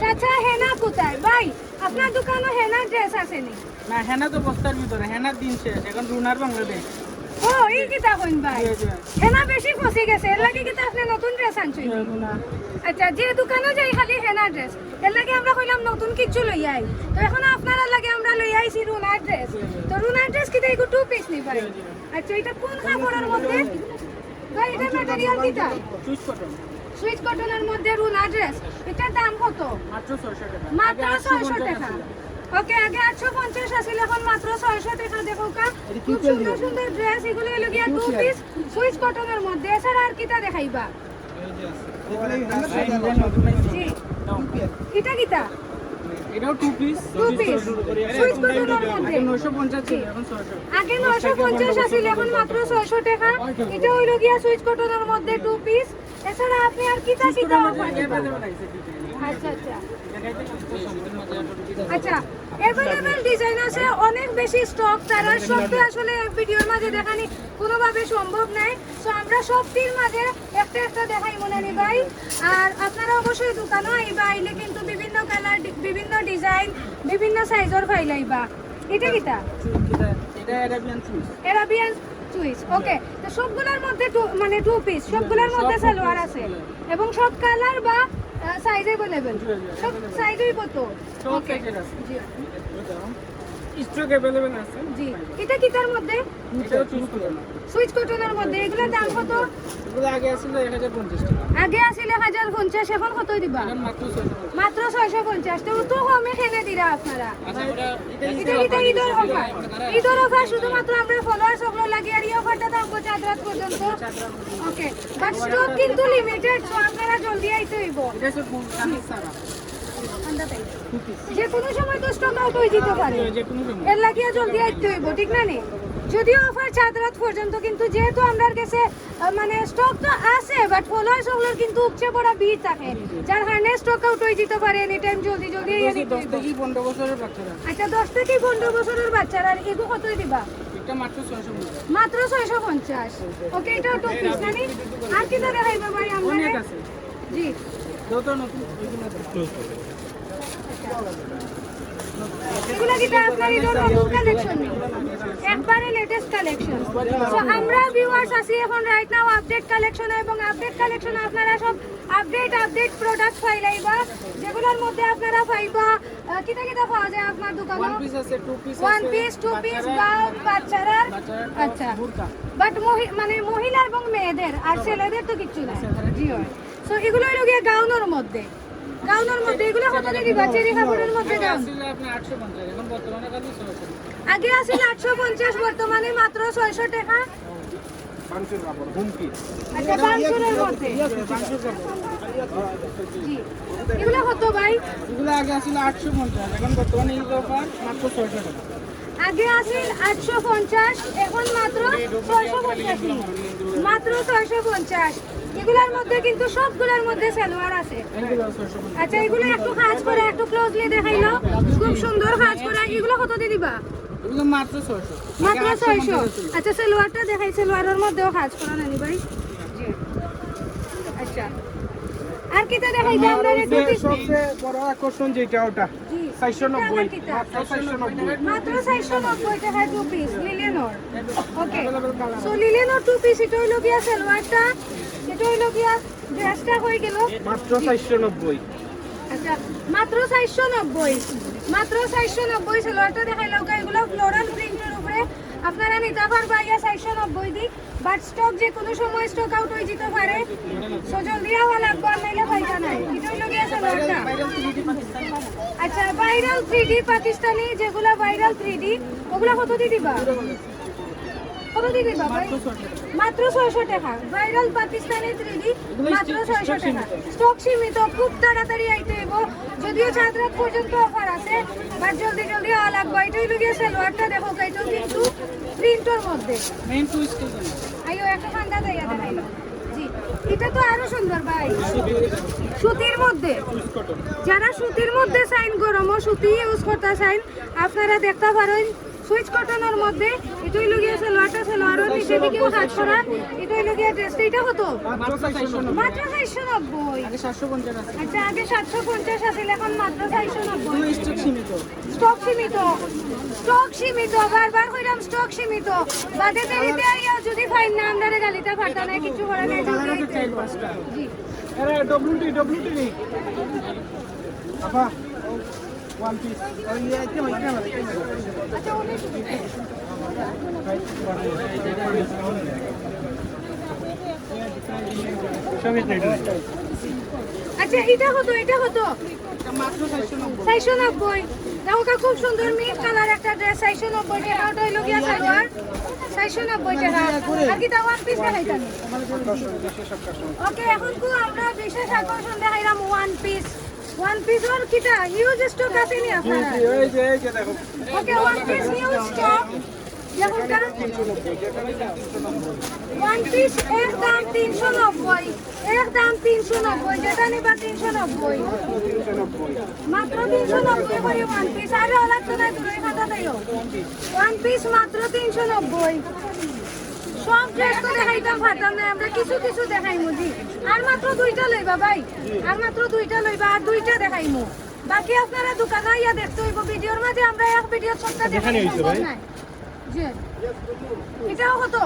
চাচা হেনা কোথায়? ভাই আপনার দোকানে হেনা ড্রেস আছে নি হেনা তো বস্তার ভিতরে হেনার দিন শেষ। এখন রুনার বাংলাদেশ। ও এই কিতা কইন ভাই হেনা বেশি ফসি গেছে এর লাগি কিতা আপনি নতুন ড্রেস আনছুই আচ্ছা যে দোকানে যাই খালি হেনা ড্রেস এর লাগে আমরা কইলাম নতুন কিছু লই আই। তো এখন আপনারা লাগে আমরা লই আইছি রুনার ড্রেস তো রুনার ড্রেস কিতা এগো টু পিস নি ভাই? আচ্ছা এটা কোন কাপড়ের মধ্যে? ভাই এটা ম্যাটেরিয়াল কিতা চুজ কটন। সুইচ কটনের মধ্যে রুনার ড্রেস এটার দাম কত? মাত্র ছয়শো টাকা। মাত্র আগে ছয়শো 850 টাকা। ছিল। ওকে আগে আটশো পঞ্চাশ আছিল এখন মাত্র ছয়শো টাকা। দেখো কা খুব সুন্দর সুন্দর ড্রেস এগুলো এলো গিয়া টু পিস সুইচ কটনের মধ্যে। এছাড়া আর কিটা দেখাইবা? জি। এটা কিটা? এটাও two piece two piece Swiss কটনের মধ্যে। নয়শো পঞ্চাশ ছিল এখন ছয়শো। আগে নয়শো পঞ্চাশ আছিল এখন মাত্র ছয়শো টাকা। এটা হইল গিয়া সুইচ কটনের মধ্যে টু পিস এছাড়া আপনি আর কিটা অফার আচ্ছা আচ্ছা। আচ্ছা অ্যাভেলেবেল ডিজাইন আছে অনেক বেশি স্টক তারা সবটা আসলে ভিডিওর মাঝে দেখানি কোনোভাবে সম্ভব নাই। সো আমরা সবটির মাঝে একটা একটা দেখাই মনে নি ভাই। আর আপনারা অবশ্যই দোকানও আইবা আইলে কিন্তু বিভিন্ন কালার বিভিন্ন ডিজাইন বিভিন্ন সাইজের ফাইলাইবা এটা কিটা? এটা Arabian choose Arabian choice okay তো সবগুলোর মধ্যে টু মানে টু পিস সবগুলোর মধ্যে সালোয়ার আছে। এবং সব কালার বা সাইজ অ্যাভেলেবেল সব সাইজই কত? ওকে। জি। স্টক অ্যাভেলেবেল আছে। জি। এটা কিটার মধ্যে? এটাও চুজ করুন সুইচ কটনের মধ্যে। এগুলোর দাম কত? এগুলো আগে হাজার পঞ্চাশ টাকা। আগে আছিল এক হাজার পঞ্চাশ এখন কত দিবা? মাত্র ছয়শো টাকা মাত্র ছয়শো পঞ্চাশ। তো তো কমে খেলে দিরা আপনারা? আচ্ছা এটা এটা এটা ঈদের অফার। ঈদের অফার। শুধুমাত্র আমরা ফলোয়ার সকল লাগে আর এই অফারটা থাকব চার রাত পর্যন্ত। ওকে বাট স্টক কিন্তু লিমিটেড সো আপনারা জলদি আইতে হইব। এটা কামিজ সারা যে কোনো সময় তো স্টক আউট হয়ে যেতে পারে। এর লাগিয়ে জলদি আইতে হইব ঠিক না নি? যদিও অফার চার রাত পর্যন্ত কিন্তু যেহেতু আমার কাছে মানে স্টক তো আছে বাট ফলোয়ার সকলের কিন্তু উপচে পড়া ভিড় থাকে। যার কারণে স্টক আউট হয়ে যেতে পারে এনি টাইম জলদি জলদি দশ আচ্ছা দশ থেকে পনেরো বছরের বাচ্চারা আর এগু কতই দিবা? মাত্র ছয়শো পঞ্চাশ। ওকে এটা টু পিস আর কি দেখাইবা ভাই আমরা জি। এগুলো আছে। এগুলা কি আপনার নতুন কালেকশন একবারে লেটেস্ট কালেকশন সো আমরা ভিউয়ার্স আছি এখন রাইট নাও আপডেট কালেকশন এবং আপডেট কালেকশন আপনারা সব আপডেট আপডেট প্রোডাক্ট ফাইলাইবা যেগুলোর মধ্যে আপনারা পাইবা কিতা কিতা পাওয়া যায় আপনার দোকানে? ওয়ান পিস আছে two piece one piece two piece বা বাচ্চারা? আচ্ছা। বাট মানে মহিলা এবং মেয়েদের আর ছেলেদের তো কিছু না জি সো এগুলো হলো গিয়ে গাউনের মধ্যে। গাউনের মধ্যে এগুলো কত দিয়ে দিবা? চেরি কাপড়ের মধ্যে আগে আসলে আটশো পঞ্চাশ বর্তমানে মাত্র ছয়শো টাকা। আচ্ছা এগুলো কত ভাই? এগুলো আগে আসলে আটশো পঞ্চাশ এখন বর্তমানে মাত্র ছয়শো টাকা। আগে আছিল আটশো পঞ্চাশ এখন মাত্র ছয়শো পঞ্চাশ মাত্র ছয়শো পঞ্চাশ। এগুলোর মধ্যে কিন্তু সবগুলোর মধ্যে সালোয়ার আছে। আচ্ছা এগুলো একটু কাজ করে একটু ক্লোজলি দেখাইলো। খুব সুন্দর কাজ করে। এগুলো কত দিয়ে দিবা? মাত্র ছয়শো। মাত্র ছয়শো? আচ্ছা সালোয়ারটা দেখাই। সালোয়ারের মধ্যেও কাজ করা নানি ভাই? আচ্ছা। আর কিটা দেখাই সবচেয়ে বড় আকর্ষণ যেটা ওটা? মাত্র মাত্র টু পিস লিলেনর ওকে সো লিলেনর টু পিস এটা হইল গিয়া সালোয়ারটা। এটা হইল গিয়া ড্রেসটা হয়ে গেল। মাত্র চারশো নব্বই। আচ্ছা মাত্র চারশো নব্বই। মাত্র চারশো নব্বই সালোয়ারটা দেখাইলাম এগুলো ফ্লোরাল প্রিন্টের উপরে। আপনারা নিতে পারবা ইয়া চারশো নব্বই দিক বাট স্টক যে কোনো সময় স্টক আউট হয়ে যেতে পারে। সো জলদি হওয়া লাগবে নাইলে পাইকা নাই। এটা হইল গিয়া সালোয়ারটা। আচ্ছা ভাইরাল থ্রি ডি পাকিস্তানি যেগুলো ভাইরাল থ্রি ডি ওগুলো কত দিবা? কত মাত্র ছয়শো টাকা। ভাইরাল পাকিস্তানি মাত্র ছয়শো টাকা। স্টক সীমিত খুব তাড়াতাড়ি আইতে হইব। যদিও রাত পর্যন্ত অফার আছে বাট জলদি জলদি লাগবে এটাই লুকিয়ে সালোয়ারটা দেখো এটাও কিন্তু প্রিন্টের মধ্যে। আইও একটা ঠান্ডা দেয়া জি এটা তো আরও সুন্দর ভাই। সুতির মধ্যে। যারা সুতির মধ্যে সাইন গরম ও সুতি ইউজ করতে চাইন আপনারা দেখতে পারেন সুইচ কটনের মধ্যে এটাই লগিয়ে সালোয়ারটা সালোয়ারের নিচে দিকেও কাজ করা এটাই লগিয়ে ড্রেসটা এটা হতো মাত্র চারশো নব্বই। মাত্র চারশো নব্বই আগে সাতশো পঞ্চাশ আছে। আচ্ছা আগে এখন মাত্র চারশো নব্বই। কোনো স্টক সীমিত। স্টক সীমিত। স্টক সীমিত বারবার কইরাম স্টক সীমিত। বাদে দেরিতে আইয়া যদি ফাইন না আমদারে গালিতে ফাটা নাই কিছু করে নাই জি। আরে ডব্লিউটি ডব্লিউটি নি আপা ওয়ান পিস আচ্ছা আচ্ছা এটা হতো এটা হতো মাত্র চারশো নব্বই। দেখো খুব সুন্দর মিট কালার একটা ড্রেস চারশো নব্বই টাকা। ওটা হইল গিয়া সালোয়ার চারশো নব্বই টাকা। আর কি ওয়ান পিস দেখাইতাম? ওকে এখন কো আমরা বিশেষ আকর্ষণ দেখাইলাম ওয়ান পিস ওয়ান পিস ওর কিটা হিউজ স্টক আছে নি আপনারা? Okay one piece huge stock কা ওয়ান পিস এর দাম তিনশো নব্বই। এর দাম তিনশো নব্বই যেটা নিবা তিনশো নব্বই। মাত্র তিনশো নব্বই করে ওয়ান পিস আরে অলাগ তো নাই দূরে খাতা দেয়। ওয়ান পিস মাত্র তিনশো নব্বই। সব ড্রেস তো দেখাইতাম পারতাম না আমরা কিছু কিছু দেখাইমু জি। আর মাত্র দুইটা লইবা ভাই। আর মাত্র দুইটা লইবা আর দুইটা দেখাইমু। বাকি আপনারা দোকানে ইয়া দেখতে হইব ভিডিওর মাঝে আমরা এক ভিডিও সবটা নাই। জি এটাও কত?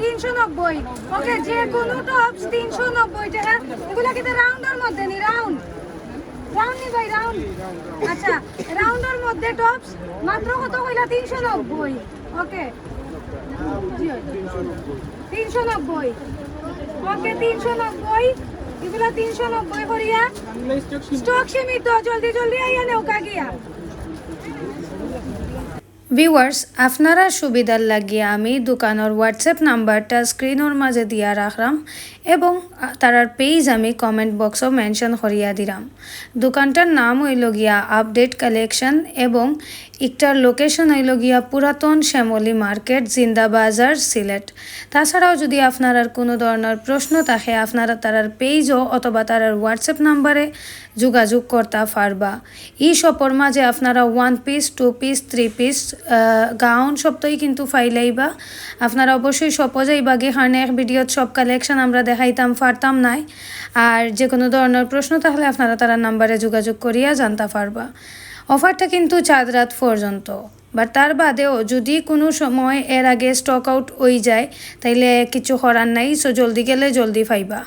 তিনশো নব্বই। ওকে যে কোনো টপস তিনশো নব্বই টাকা এগুলা কিন্তু রাউন্ডের মধ্যে নি রাউন্ড রাউন্ড নি ভাই রাউন্ড আচ্ছা রাউন্ডের মধ্যে টপস মাত্র কত কইলা? তিনশো নব্বই। ওকে তিনশো নব্বই। ওকে তিনশো নব্বই। এগুলা তিনশো নব্বই করিয়া স্টক সীমিত। জলদি জলদি আইয়া নৌকা গিয়া ভিউয়ার্স আপনারা সুবিধার লাগিয়ে আমি দোকানের হোয়াটসঅ্যাপ নাম্বারটা স্ক্রিনের মাঝে দিয়া রাখলাম। এবং তারার পেজ আমি কমেন্ট বক্সও মেনশন করিয়া দিলাম। দোকানটার নাম হইল গিয়া আপডেট কালেকশন এবং একটার লোকেশন হইল গিয়া পুরাতন শ্যামলী মার্কেট জিন্দা বাজার সিলেট। তাছাড়াও যদি আপনার আর কোনো ধরনের প্রশ্ন থাকে, আপনারা তারার পেজও অথবা তারার হোয়াটসঅ্যাপ নাম্বারে যোগাযোগ করতে পারবা ই শপর মাঝে আপনারা one piece two piece three piece gown সবটাই কিন্তু ফাইলাইবা আপনারা অবশ্যই সপ যাইবা গে কারণে এক ভিডিওত সব কালেকশন আমরা দেখাইতাম, ফারতাম নাই। আর যে কোনো ধরনের প্রশ্ন তাহলে আপনারা তার নাম্বারে যোগাযোগ করিয়া জানতে পারবা। অফারটা কিন্তু চাঁদ রাত পর্যন্ত। বা তার বাদেও যদি কোনো সময় এর আগে স্টক আউট হয়ে যায়, তাইলে কিছু করার নাই। সো জলদি গেলে জলদি পাইবা।